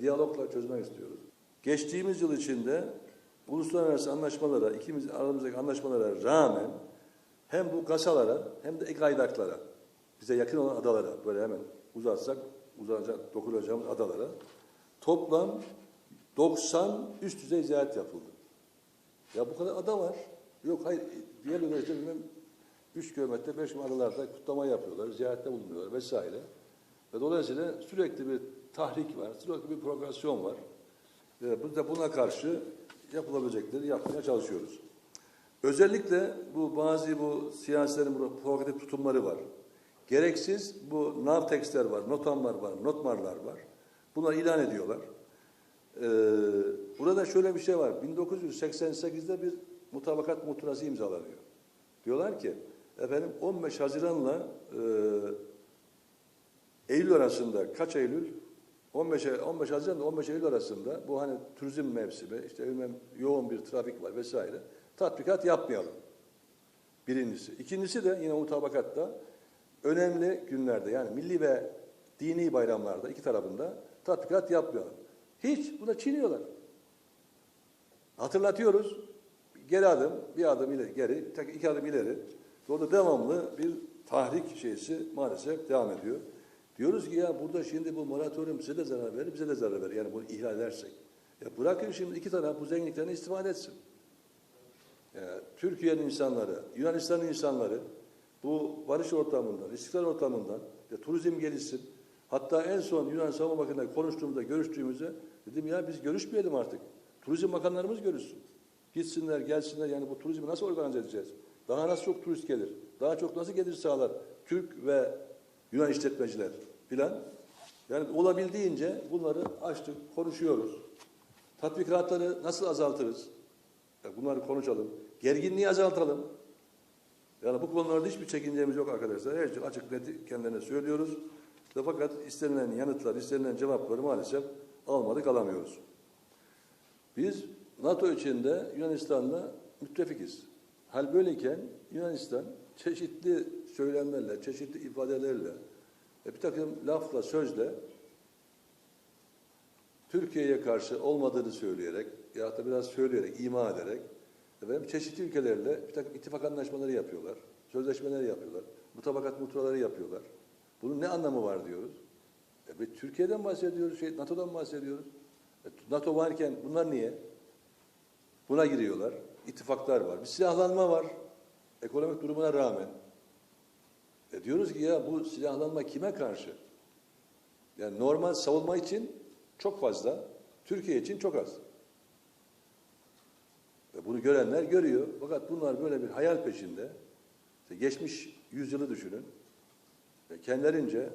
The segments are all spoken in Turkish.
diyalogla çözmek istiyoruz. Geçtiğimiz yıl içinde uluslararası anlaşmalara, ikimiz aramızdaki anlaşmalara rağmen hem bu kasalara hem de ek aydaklara, bize yakın olan adalara, böyle hemen uzatsak uzanacak, dokunacağımız adalara toplam 90 üst düzey ziyaret yapıldı. Ya bu kadar ada var. Yok hayır diğer ülkelerde bilmem 3 kilometre 5 adalarda kutlama yapıyorlar, ziyarette bulunuyorlar vesaire. Ve dolayısıyla sürekli bir tahrik var, sürekli bir provokasyon var. Ve biz de buna karşı yapılabilecekleri yapmaya çalışıyoruz. Özellikle bu bazı bu siyasilerin provokatif tutumları var. Gereksiz bu navtextler var, notamlar var, notmarlar var. Bunları ilan ediyorlar. Ee, burada şöyle bir şey var. 1988'de bir mutabakat muhtırası imzalanıyor. Diyorlar ki efendim 15 Haziran'la e, Eylül arasında kaç Eylül? 15, 15 Haziran ile 15 Eylül arasında bu hani turizm mevsimi işte bilmem yoğun bir trafik var vesaire tatbikat yapmayalım. Birincisi. İkincisi de yine mutabakatta önemli günlerde yani milli ve dini bayramlarda iki tarafında tatbikat yapmayalım. Hiç buna çiğniyorlar. Hatırlatıyoruz. Geri adım, bir adım ileri, geri, iki adım ileri. Orada devamlı bir tahrik şeysi maalesef devam ediyor. Diyoruz ki ya burada şimdi bu moratorium bize de zarar verir, bize de zarar verir. Yani bunu ihlal edersek. Ya bırakın şimdi iki taraf bu zenginliklerini istifade etsin. Ya, Türkiye'nin insanları, Yunanistan'ın insanları bu barış ortamından, istikrar ortamından ya, turizm gelişsin. Hatta en son Yunan Savunma Bakanı'yla konuştuğumuzda, görüştüğümüzde dedim ya biz görüşmeyelim artık. Turizm bakanlarımız görüşsün. Gitsinler, gelsinler yani bu turizmi nasıl organize edeceğiz? Daha nasıl çok turist gelir? Daha çok nasıl gelir sağlar? Türk ve Yunan işletmeciler filan. Yani olabildiğince bunları açtık, konuşuyoruz. Tatbikatları nasıl azaltırız? Ya bunları konuşalım. Gerginliği azaltalım. Yani bu konularda hiçbir çekincemiz yok arkadaşlar. Her şey açık net kendilerine söylüyoruz. Fakat istenilen yanıtlar, istenilen cevapları maalesef almadık, alamıyoruz. Biz NATO içinde Yunanistan'la müttefikiz. Hal böyleyken Yunanistan çeşitli söylemlerle, çeşitli ifadelerle, e, bir takım lafla, sözle Türkiye'ye karşı olmadığını söyleyerek ya da biraz söyleyerek, ima ederek efendim, çeşitli ülkelerle bir takım ittifak anlaşmaları yapıyorlar, sözleşmeleri yapıyorlar, mutabakat mutraları yapıyorlar. Bunun ne anlamı var diyoruz. E, Türkiye'den bahsediyoruz, şey, NATO'dan bahsediyoruz. E, NATO varken bunlar niye? Buna giriyorlar. İttifaklar var. Bir silahlanma var. Ekonomik durumuna rağmen. E diyoruz ki ya bu silahlanma kime karşı? Yani normal savunma için çok fazla, Türkiye için çok az. Ve bunu görenler görüyor. Fakat bunlar böyle bir hayal peşinde. İşte geçmiş yüzyılı düşünün. Ve kendilerince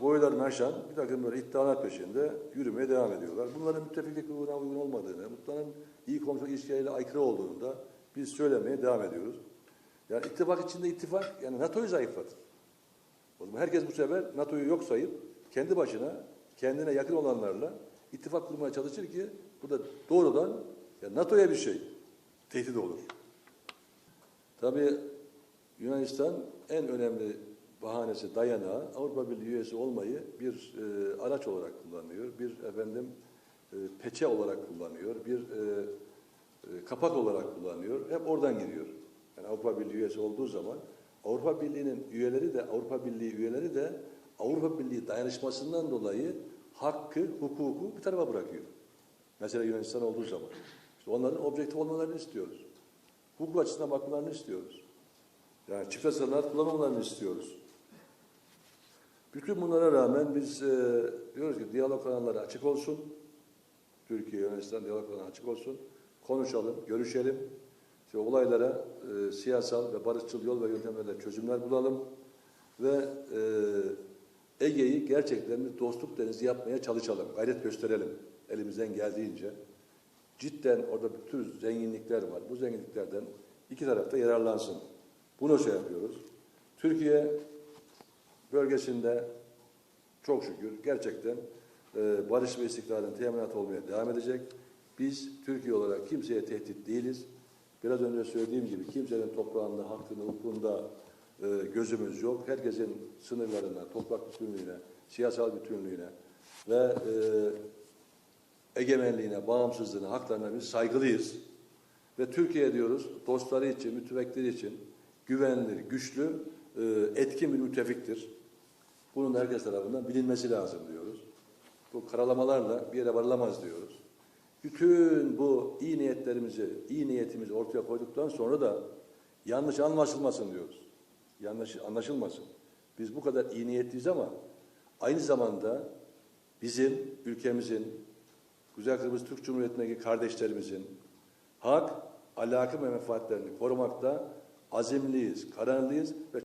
boylarını aşan bir takım böyle iddialar peşinde yürümeye devam ediyorlar. Bunların müttefiklik uygun olmadığını, bunların iyi komşuluk ilişkileriyle aykırı olduğunu da biz söylemeye devam ediyoruz. Yani ittifak içinde ittifak, yani NATO'yu zayıflatır. O zaman herkes bu sefer NATO'yu yok sayıp kendi başına, kendine yakın olanlarla ittifak kurmaya çalışır ki bu da doğrudan yani NATO'ya bir şey tehdit olur. Tabii Yunanistan en önemli bahanesi dayanağı Avrupa Birliği üyesi olmayı bir e, araç olarak kullanıyor. Bir efendim e, peçe olarak kullanıyor. Bir e, e, kapak olarak kullanıyor. Hep oradan giriyor. Yani Avrupa Birliği üyesi olduğu zaman Avrupa Birliği'nin üyeleri de Avrupa Birliği üyeleri de Avrupa Birliği dayanışmasından dolayı hakkı, hukuku bir tarafa bırakıyor. Mesela Yunanistan olduğu zaman. İşte onların objektif olmalarını istiyoruz. Hukuk açısından bakmalarını istiyoruz. Yani çift sınırlar kullanmamalarını istiyoruz. Bütün bunlara rağmen biz e, diyoruz ki diyalog kanalları açık olsun. Türkiye, Yunanistan diyalog kanalları açık olsun. Konuşalım, görüşelim. İşte olaylara e, siyasal ve barışçıl yol ve yöntemlerle çözümler bulalım. Ve e, Ege'yi gerçekten bir dostluk denizi yapmaya çalışalım. Gayret gösterelim elimizden geldiğince. Cidden orada bir tür zenginlikler var. Bu zenginliklerden iki tarafta yararlansın. Bunu şey yapıyoruz. Türkiye bölgesinde çok şükür gerçekten e, barış ve istikrarın teminat olmaya devam edecek. Biz Türkiye olarak kimseye tehdit değiliz. Biraz önce söylediğim gibi kimsenin toprağında, hakkında, hukukunda e, gözümüz yok. Herkesin sınırlarına, toprak bütünlüğüne siyasal bütünlüğüne ve e, egemenliğine, bağımsızlığına, haklarına biz saygılıyız. Ve Türkiye diyoruz dostları için, müttefikleri için güvenilir, güçlü, e, etkin bir müttefiktir. Bunun herkes tarafından bilinmesi lazım diyoruz. Bu karalamalarla bir yere varılamaz diyoruz. Bütün bu iyi niyetlerimizi, iyi niyetimizi ortaya koyduktan sonra da yanlış anlaşılmasın diyoruz. Yanlış anlaşılmasın. Biz bu kadar iyi niyetliyiz ama aynı zamanda bizim ülkemizin, Kuzey Kıbrıs Türk Cumhuriyeti'ndeki kardeşlerimizin hak, alakı ve menfaatlerini korumakta azimliyiz, kararlıyız